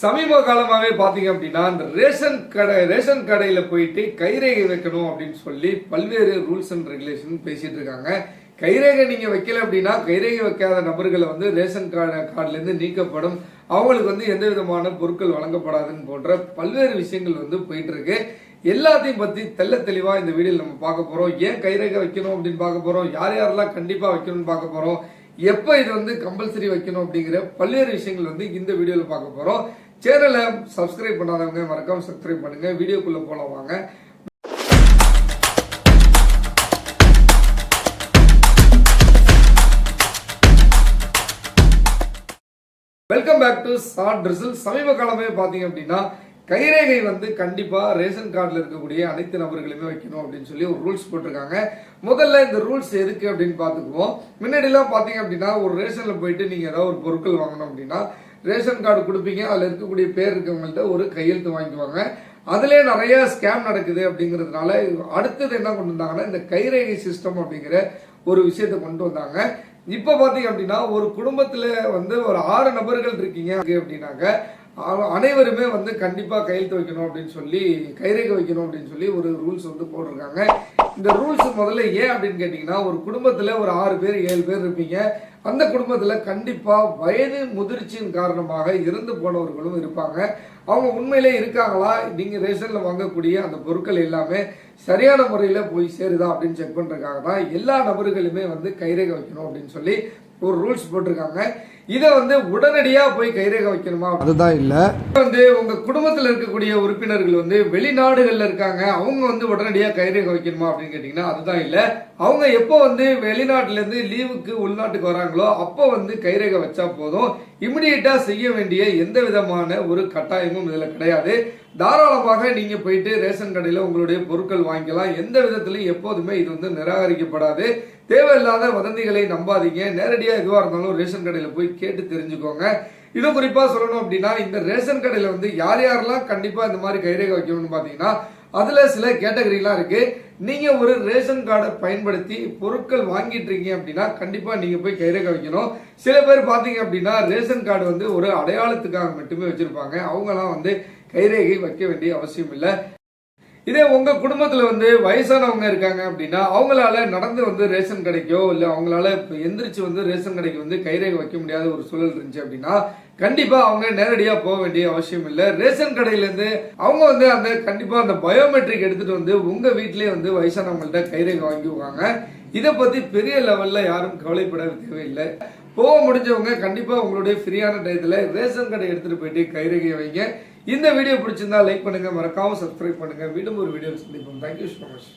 சமீப காலமாகவே பார்த்தீங்க அப்படின்னா இந்த ரேஷன் கடை ரேஷன் கடையில் போயிட்டு கைரேகை வைக்கணும் அப்படின்னு சொல்லி பல்வேறு ரூல்ஸ் அண்ட் ரெகுலேஷன் பேசிகிட்டு இருக்காங்க. கைரேகை நீங்கள் வைக்கல அப்படின்னா கைரேகை வைக்காத நபர்களை வந்து ரேஷன் கார்டு கார்டுலேருந்து நீக்கப்படும். அவங்களுக்கு வந்து எந்த விதமான பொருட்கள் வழங்கப்படாதுன்னு போன்ற பல்வேறு விஷயங்கள் வந்து போயிட்டு இருக்கு. எல்லாத்தையும் பற்றி தெள்ள தெளிவாக இந்த வீடியோவில் நம்ம பார்க்க போகிறோம் ஏன் கைரேகை வைக்கணும் அப்படின்னு பார்க்க போகிறோம் யார் யாரெல்லாம் கண்டிப்பாக வைக்கணும்னு பார்க்க போகிறோம் எப்போ இது வந்து கம்பல்சரி வைக்கணும் அப்படிங்கிற பல்வேறு விஷயங்கள் வந்து இந்த வீடியோவில் பார்க்க போகிறோம் சேனலை சப்ஸ்கிரைப் பண்ணாதவங்க மறக்காம சப்ஸ்கிரைப் பண்ணுங்க. வீடியோக்குள்ள போல வாங்க. வெல்கம் பேக் டு ஷார்ட் ரிசல் சமீப காலமே பார்த்தீங்க அப்படின்னா கைரேகை வந்து கண்டிப்பா ரேஷன் கார்டில் இருக்கக்கூடிய அனைத்து நபர்களுமே வைக்கணும் அப்படின்னு சொல்லி ஒரு ரூல்ஸ் போட்டிருக்காங்க. முதல்ல இந்த ரூல்ஸ் எதுக்கு அப்படின்னு பார்த்துக்குவோம். முன்னாடிலாம் பார்த்தீங்க அப்படின்னா ஒரு ரேஷன்ல போயிட்டு நீங்க ஏதாவது ஒரு பொருட்கள் வாங்கணும் அப்படின்னா ரேஷன் கார்டு கொடுப்பீங்க அதில் இருக்கக்கூடிய பேர் இருக்கவங்கள்ட்ட ஒரு கையெழுத்து வாங்கிக்குவாங்க. அதுலேயே நிறைய ஸ்கேம் நடக்குது அப்படிங்கிறதுனால அடுத்தது என்ன கொண்டு வந்தாங்கன்னா இந்த கைரேகை சிஸ்டம் அப்படிங்கிற ஒரு விஷயத்தை கொண்டு வந்தாங்க. இப்போ பார்த்தீங்க அப்படின்னா ஒரு குடும்பத்தில் வந்து ஒரு ஆறு நபர்கள் இருக்கீங்க அப்படின்னாக்க அனைவருமே வந்து கண்டிப்பாக கையெழுத்து வைக்கணும் அப்படின்னு சொல்லி கைரேகை வைக்கணும் அப்படின்னு சொல்லி ஒரு ரூல்ஸ் வந்து போட்டிருக்காங்க. இந்த ரூல்ஸ் முதல்ல ஏன் அப்படின்னு கேட்டிங்கன்னா ஒரு குடும்பத்தில் ஒரு ஆறு பேர் ஏழு பேர் இருப்பீங்க. அந்த குடும்பத்தில் கண்டிப்பாக வயது முதிர்ச்சியின் காரணமாக இறந்து போனவர்களும் இருப்பாங்க. அவங்க உண்மையிலே இருக்காங்களா? நீங்கள் ரேஷனில் வாங்கக்கூடிய அந்த பொருட்கள் எல்லாமே சரியான முறையில் போய் சேருதா அப்படின்னு செக் பண்ணுறதுக்காக தான் எல்லா நபர்களுமே வந்து கைரேகை வைக்கணும் அப்படின்னு சொல்லி ஒரு ரூல்ஸ் போட்டிருக்காங்க. இதை வந்து உடனடியாக போய் கைரேகை வைக்கணுமா? அதுதான் இல்லை. வந்து உங்க குடும்பத்தில் இருக்கக்கூடிய உறுப்பினர்கள் வந்து வெளிநாடுகள்ல இருக்காங்க அவங்க வந்து உடனடியாக கைரேகை வைக்கணுமா அப்படின்னு கேட்டிங்கன்னா அதுதான் இல்லை. அவங்க எப்போ வந்து வெளிநாட்டுல இருந்து லீவுக்கு உள்நாட்டுக்கு வராங்களோ அப்போ வந்து கைரேகை வச்சா போதும். இமிடியேட்டா செய்ய வேண்டிய எந்த விதமான ஒரு கட்டாயமும் இதில் கிடையாது. தாராளமாக நீங்கள் போயிட்டு ரேஷன் கடையில் உங்களுடைய பொருட்கள் வாங்கிக்கலாம். எந்த விதத்திலையும் எப்போதுமே இது வந்து நிராகரிக்கப்படாது. தேவையில்லாத வதந்திகளை நம்பாதீங்க. நேரடியாக எதுவாக இருந்தாலும் ரேஷன் கடையில் போய் கேட்டு தெரிஞ்சுக்கோங்க. இன்னும் குறிப்பாக சொல்லணும் அப்படின்னா இந்த ரேஷன் கடையில் வந்து யார் யாரெல்லாம் கண்டிப்பாக இந்த மாதிரி கைரேகை வைக்கணும்னு பார்த்தீங்கன்னா அதுல சில கேட்டகரிலாம் இருக்கு. நீங்க ஒரு ரேஷன் கார்டை பயன்படுத்தி பொருட்கள் வாங்கிட்டு இருக்கீங்க அப்படின்னா கண்டிப்பா நீங்க போய் கைரேகை வைக்கணும் சில பேர் பாத்தீங்க அப்படின்னா ரேஷன் கார்டு வந்து ஒரு அடையாளத்துக்காக மட்டுமே வச்சிருப்பாங்க. அவங்கலாம் வந்து கைரேகை வைக்க வேண்டிய அவசியம் இல்லை. இதே உங்க குடும்பத்துல வந்து வயசானவங்க இருக்காங்க அப்படின்னா அவங்களால நடந்து வந்து ரேஷன் கடைக்கோ இல்ல அவங்களால எந்திரிச்சு வந்து ரேஷன் கடைக்கு வந்து கைரேகை வைக்க முடியாத ஒரு சூழல் இருந்துச்சு அப்படின்னா கண்டிப்பா அவங்க நேரடியா போக வேண்டிய அவசியம் இல்ல. ரேஷன் கடையில இருந்து அவங்க வந்து அந்த கண்டிப்பா அந்த பயோமெட்ரிக் எடுத்துட்டு வந்து உங்க வீட்டிலேயே வந்து வயசானவங்கள்ட்ட கைரேகை வாங்கிக்குவாங்க. இதை பத்தி பெரிய லெவல்ல யாரும் கவலைப்பட தேவையில்லை. போக முடிஞ்சவங்க கண்டிப்பா உங்களுடைய ஃப்ரீயான டயத்துல ரேஷன் கடை எடுத்துட்டு போயிட்டு கைரேகையை வைங்க. இந்த வீடியோ பிடிச்சிருந்தா லைக் பண்ணுங்க மறக்காம சப்ஸ்கிரைப் பண்ணுங்க. மீண்டும் ஒரு வீடியோ சந்திப்போம். Thank you so much